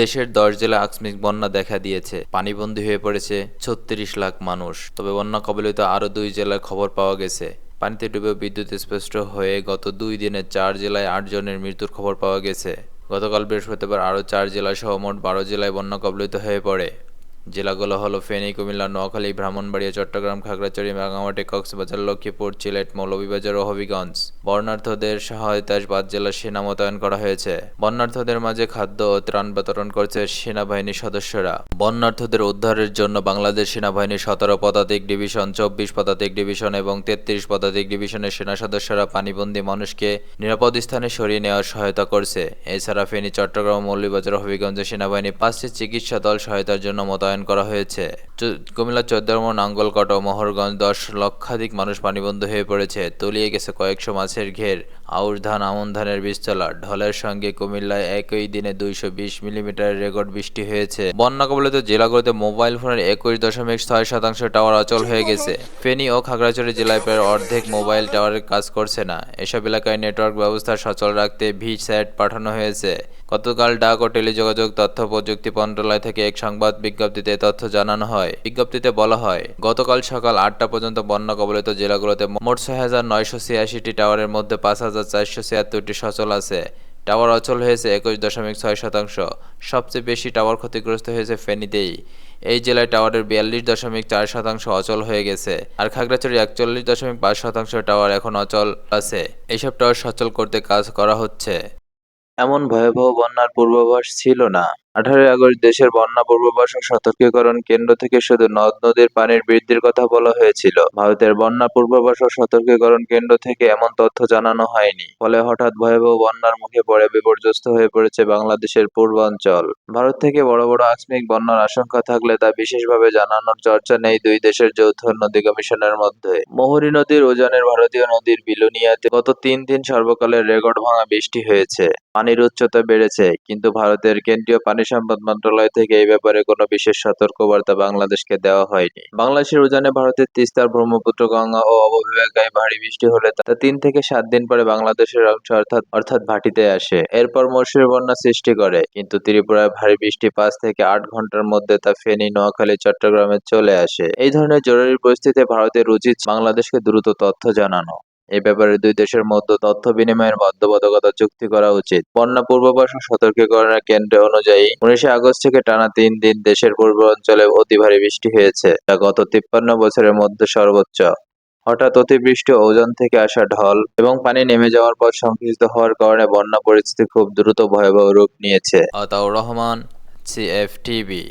দেশের দশ জেলা আকস্মিক বন্যা দেখা দিয়েছে। পানিবন্দী হয়ে পড়েছে ছত্রিশ লাখ মানুষ। তবে বন্যা কবলিত আরও দুই জেলার খবর পাওয়া গেছে। পানিতে ডুবে বিদ্যুৎ স্পষ্ট হয়ে গত দুই দিনে চার জেলায় আট জনের মৃত্যুর খবর পাওয়া গেছে। গতকাল বৃহস্পতিবার আরও চার জেলা সহ মোট বারো জেলায় বন্যা কবলিত হয়ে পড়ে। জেলাগুলো হলো ফেনী, কুমিল্লা, নোয়াখালী, ব্রাহ্মণবাড়িয়া, চট্টগ্রাম, খাগড়াছড়ি রাঙামাটি কক্সবাজার, লক্ষ্মীপুর সিলেট মৌলভীবাজার ও হবিগঞ্জ। বর্ণার্থদের সহায়তায় পাঁচ জেলার সেনা মোতায়েন করা হয়েছে। বন্যার্থদের মাঝে খাদ্য ও ত্রাণ বিতরণ করছে সেনাবাহিনীর সদস্যরা। বন্যার্থদের উদ্ধারের জন্য বাংলাদেশ সেনাবাহিনীর সতেরো পদাতিক ডিভিশন, চব্বিশ পদাতিক ডিভিশন এবং তেত্রিশ পদাতিক ডিভিশনের সেনা সদস্যরা পানিবন্দী মানুষকে নিরাপদ স্থানে সরিয়ে নেওয়ার সহায়তা করছে। এছাড়া ফেনী, চট্টগ্রাম, মৌলভীবাজার হবিগঞ্জে সেনাবাহিনী পাঁচটি চিকিৎসা দল সহায়তার জন্য মোতায়েন করা হয়েছে। কুমিল্লা চৌদ্দগ্রাম নাঙ্গলকট ও মোহরগঞ্জ দশ লক্ষাধিক মানুষ পানিবন্ধ হয়ে পড়েছে। তলিয়ে গেছে কয়েকশো মাছের ঘের। আউশ ধান, আমন ধানের বীজতলা। ঢলের সঙ্গে কুমিল্লায় একই দিনে দুইশো বিশ মিলিমিটার রেকর্ড বৃষ্টি হয়েছে। বন্যা কবলিত জেলাগুলোতে মোবাইল ফোনের একুশ দশমিক ছয় শতাংশ টাওয়ার অচল হয়ে গেছে। ফেনী ও খাগড়াছড়ি জেলায় প্রায় অর্ধেক মোবাইল টাওয়ারের কাজ করছে না। এসব এলাকায় নেটওয়ার্ক ব্যবস্থা সচল রাখতে ভি স্যাট পাঠানো হয়েছে। গতকাল ডাক ও টেলিযোগাযোগ তথ্য প্রযুক্তি মন্ত্রণালয় থেকে এক সংবাদ বিজ্ঞপ্তিতে তথ্য জানানো হয়। বিজ্ঞপ্তিতে বলা হয়, গতকাল সকাল আটটা পর্যন্ত বন্যা কবলিত জেলাগুলোতে মোট ছয় হাজার নয়শো ছিয়াশিটি টাওয়ারের মধ্যে পাঁচ হাজার চারশো ছিয়াত্তরটি সচল আছে। টাওয়ার অচল হয়েছে একুশ দশমিক ছয় শতাংশ। সবচেয়ে বেশি টাওয়ার ক্ষতিগ্রস্ত হয়েছে ফেনীতেই। এই জেলায় টাওয়ারের বিয়াল্লিশ দশমিক চার শতাংশ অচল হয়ে গেছে আর খাগড়াছড়ি একচল্লিশ দশমিক পাঁচ শতাংশ টাওয়ার এখন অচল আছে। এইসব টাওয়ার সচল করতে কাজ করা হচ্ছে। এমন ভয়াবহ বন্যার পূর্বাভাস ছিল না। আঠারোই আগস্ট দেশের বন্যা পূর্বাভাস ও সতর্কীকরণ কেন্দ্র থেকে শুধু নদ, নদীর পানির বৃদ্ধির কথা বলা হয়েছিল। ভারতের বন্যা পূর্বাভাস ও সতর্কীকরণ কেন্দ্র থেকে এমন তথ্য জানানো হয়নি। ফলে হঠাৎ ভয়াবহ বন্যার মুখে পড়ে বিপর্যস্ত হয়ে পড়েছে বাংলাদেশের পূর্বাঞ্চল। ভারত থেকে বড় বড় আকস্মিক বন্যার আশঙ্কা থাকলে তা বিশেষভাবে জানানোর চর্চা নেই দুই দেশের যৌথ নদী কমিশনের মধ্যে। মোহরী নদীর উজানের ভারতীয় নদীর বিলুনিয়াতে গত তিন দিন সর্বকালের রেকর্ড ভাঙা বৃষ্টি হয়েছে। পানির উচ্চতা বেড়েছে, কিন্তু ভারতের কেন্দ্রীয় পানি সম্পদ মন্ত্রণালয় থেকে এই ব্যাপারে কোনো বিশেষ সতর্কবার্তা বাংলাদেশকে দেওয়া হয়নি। বাংলাদেশের উজানে ভারতের তিস্তার ব্রহ্মপুত্র, গঙ্গা ও অববাহিকায় ভারী বৃষ্টি হলে তা তিন থেকে সাত দিন পরে বাংলাদেশের অংশ অর্থাৎ অর্থাৎ ভাটিতে আসে। এরপর মৌসুমী বন্যা সৃষ্টি করে, কিন্তু ত্রিপুরায় ভারী বৃষ্টি পাঁচ থেকে আট ঘণ্টার মধ্যে তা ফেনী, নোয়াখালী, চট্টগ্রামে চলে আসে। এই ধরনের জরুরি পরিস্থিতিতে ভারতের উচিত বাংলাদেশকে দ্রুত তথ্য জানানো। এই ব্যাপারে দুই দেশের মধ্যে তথ্য বিনিময়ের বাধ্যবাধকতা চুক্তি করা উচিত। বন্যা পূর্বাভাস সতর্কীকরণের কেন্দ্র অনুযায়ী উনিশে আগস্ট থেকে টানা তিন দিন দেশের পূর্ব অঞ্চলে অতি ভারী বৃষ্টি হয়েছে, যা গত তিপ্পান্ন বছরের মধ্যে সর্বোচ্চ। হঠাৎ অতিবৃষ্টি ওজন থেকে আসা ঢল এবং পানি নেমে যাওয়ার পর সংকুচিত হওয়ার কারণে বন্যা পরিস্থিতি খুব দ্রুত ভয়াবহ রূপ নিয়েছে। আতাউর রহমান, সিএফটিভি।